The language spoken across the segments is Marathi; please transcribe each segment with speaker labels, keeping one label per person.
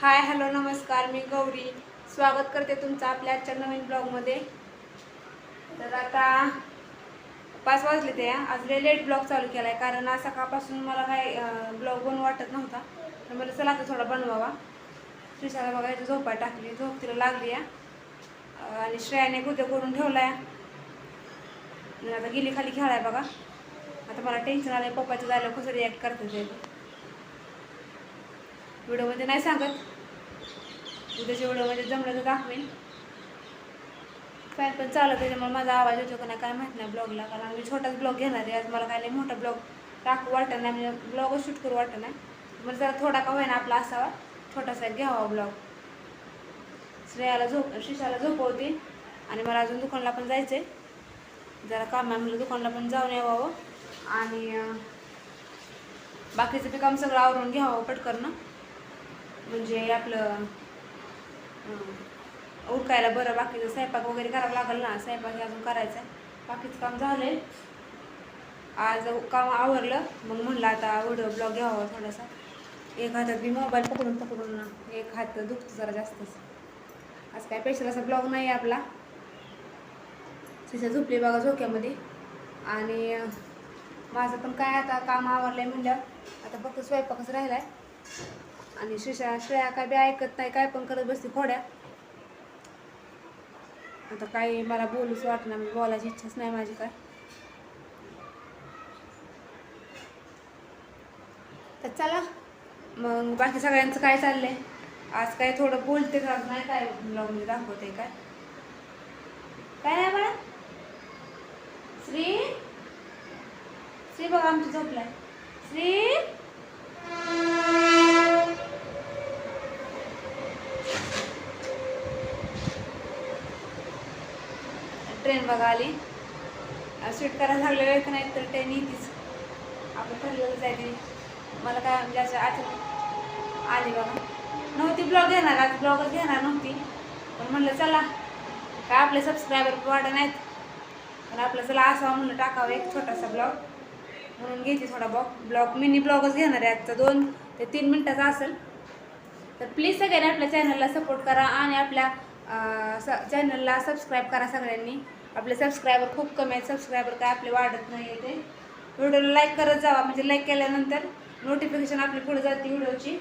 Speaker 1: हाय हॅलो नमस्कार मी गौरी. स्वागत करते तुमचं आपल्या आजच्या नवीन ब्लॉगमध्ये. तर आता पाच वाजले ते आज लेट ब्लॉग चालू केला आहे कारण आज सकाळपासून मला काय ब्लॉग बनवू वाटत नव्हता. तर मला चला आता थोडा बनवावा. श्रीशाला बघायची झोपा टाकली झोप तिला लागली आहे. आणि श्रेयाने गुद्या करून ठेवला आहे आता गेली खाली खेळाय बघा. आता मला टेन्शन आलं पप्पाचं झालं कसं रिॲक्ट करतात ते. व्हिडिओमध्ये म्हणजे नाही सांगत. उद्याच्या व्हिडिओमध्ये म्हणजे जमलं तर दाखवेन. फॅन पण चालत त्याच्यामुळे माझा आवाज येतो का नाही काय माहीत नाही ब्लॉगला कारण मी छोटाच ब्लॉग घेणार आहे. आज मला काय नाही मोठा ब्लॉग टाकू वाटत नाही. म्हणजे ब्लॉगच शूट करू वाटत नाही. म्हणजे जरा थोडा का होईना आपला असावा. छोटासा एक घ्यावा ब्लॉग श्रेयाला झोप शिशाला झोपवते. आणि मला अजून दुकानला पण जायचं आहे जरा काम आहे म्हणलं दुकानला पण जाऊन यावावं आणि बाकीचं बी काम सगळं आवरून घ्यावं पटकन. म्हणजे आपलं उरकायला बरं बाकीचं स्वयंपाक वगैरे करावं लागेल ना. स्वयंपाक हे अजून करायचं आहे बाकीचं काम झालंय. आज काम आवरलं. मग म्हणलं आता व्हिडिओ ब्लॉग घ्यावा थोडासा. एक हातात मी मोबाईल पकडून पकडून एक हात दुखतो जरा जास्तच. आज काय स्पेशल असा ब्लॉग नाही आहे आपला. तिच्या झोपली बघा झोक्यामध्ये. आणि माझं पण काय आता काम आहे म्हणल्यावर आता फक्त स्वयंपाकच राहिला आहे आणि श्रेषा श्रेया काय बी ऐकत नाही काय पण करत बसते खोड्या. आता काही मला बोलूच वाटणार म्हणजे बोलायची इच्छाच नाही माझी काय. तर चला मग बाकी सगळ्यांचं काय चाललंय? आज काय थोडं बोलते का? नाही काय लावून दाखवते काय? काय नाही बाळा. श्री श्री बघा आमची झोपलाय. श्री ट्रेन बघा आली स्वीट करायला लागले वेळ का नाही तर ट्रेन येतीच. आपण ठरलेलं जायचे मला काय म्हणजे असं आठवण आली बघा नव्हती ब्लॉग घेणार आज ब्लॉगच घेणार नव्हती. पण म्हणलं चला. काय आपले सबस्क्रायबर वाढ नाहीत. पण आपलं चला असावं म्हणलं टाकावं एक छोटासा ब्लॉग म्हणून घेते थोडा ब्लॉग ब्लॉग मिनी ब्लॉगच घेणार आहे आजचा दोन ते तीन मिनटाचा असेल. तर प्लीज सगळ्यांनी आपल्या चॅनलला सपोर्ट करा आणि आपल्या चॅनलला सबस्क्राईब करा सगळ्यांनी. आपले सबस्क्रायबर खूप कमी आहेत. सबस्क्रायबर काय आपले वाढत नाही आहे ते. व्हिडिओला लाईक करत जावा. म्हणजे लाईक केल्यानंतर नोटिफिकेशन आपली पुढे जाते व्हिडिओची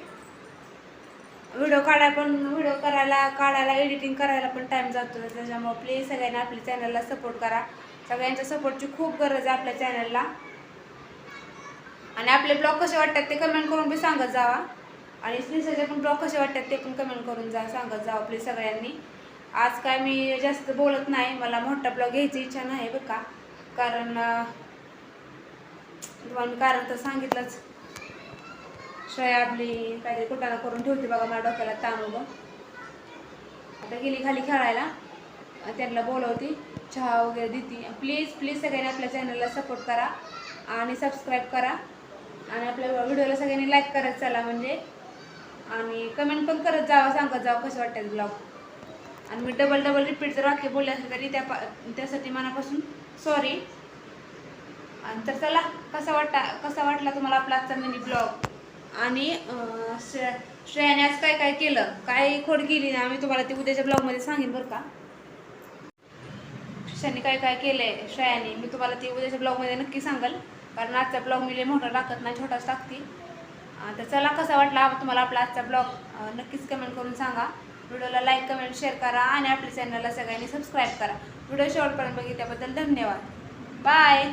Speaker 1: व्हिडिओ काढायला पण व्हिडिओ करायला काढायला एडिटिंग करायला पण टाईम जातो. त्याच्यामुळे प्लीज सगळ्यांनी आपल्या चॅनलला सपोर्ट करा. सगळ्यांच्या सपोर्टची खूप गरज आहे आपल्या चॅनलला आणि आपले ब्लॉग कसे वाटतात ते कमेंट करून बी सांगत जावा. आणि स्त्रीसाचे पण ब्लॉग कसे वाटतात ते पण कमेंट करून जा सांगत जावा प्लीज सगळ्यांनी. आज काय मी जास्त बोलत नाही. मला मोठा ब्लॉग घ्यायची इच्छा नाही बरं का. कारण तुम्हाला मी कारण तर सांगितलंच. श्रेया आपली काहीतरी कुटाणा करून ठेवते बघा मला डोक्याला ताण उभं आता गेली खाली खेळायला. त्यांना बोलवते. चहा वगैरे देते. प्लीज प्लीज सगळ्यांनी आपल्या चॅनलला सपोर्ट करा आणि सबस्क्राईब करा. आणि आपल्या व्हिडिओला सगळ्यांनी लाईक करत चला म्हणजे. आणि कमेंट पण करत जावं सांगत जावं कसं वाटतं ब्लॉग आणि मी डबल डबल रिपीट जर वाक्य बोलले असेल तरी त्या त्यासाठी मनापासून सॉरी आणि तर चला कसा वाटता कसा वाटला तुम्हाला आपला आजचा मिनी ब्लॉग आणि श्रेयाने आज काय काय केलं? काय खोड केली ना मी तुम्हाला ते उद्याच्या ब्लॉगमध्ये सांगेन बरं का? श्रेयाने काय काय केलंय? श्रेयाने मी तुम्हाला ते उद्याच्या ब्लॉगमध्ये नक्की सांगाल. कारण आजचा ब्लॉग मी लय मोठा टाकत नाही छोटाच टाकते. तर चला कसा वाटला तुम्हाला आपला आजचा ब्लॉग नक्कीच कमेंट करून सांगा. व्हिडिओला लाईक कमेंट शेअर करा आणि आपल्या चॅनलला सगळ्यांनी सबस्क्राईब करा. व्हिडिओ शेवटपर्यंत बघितल्याबद्दल धन्यवाद. बाय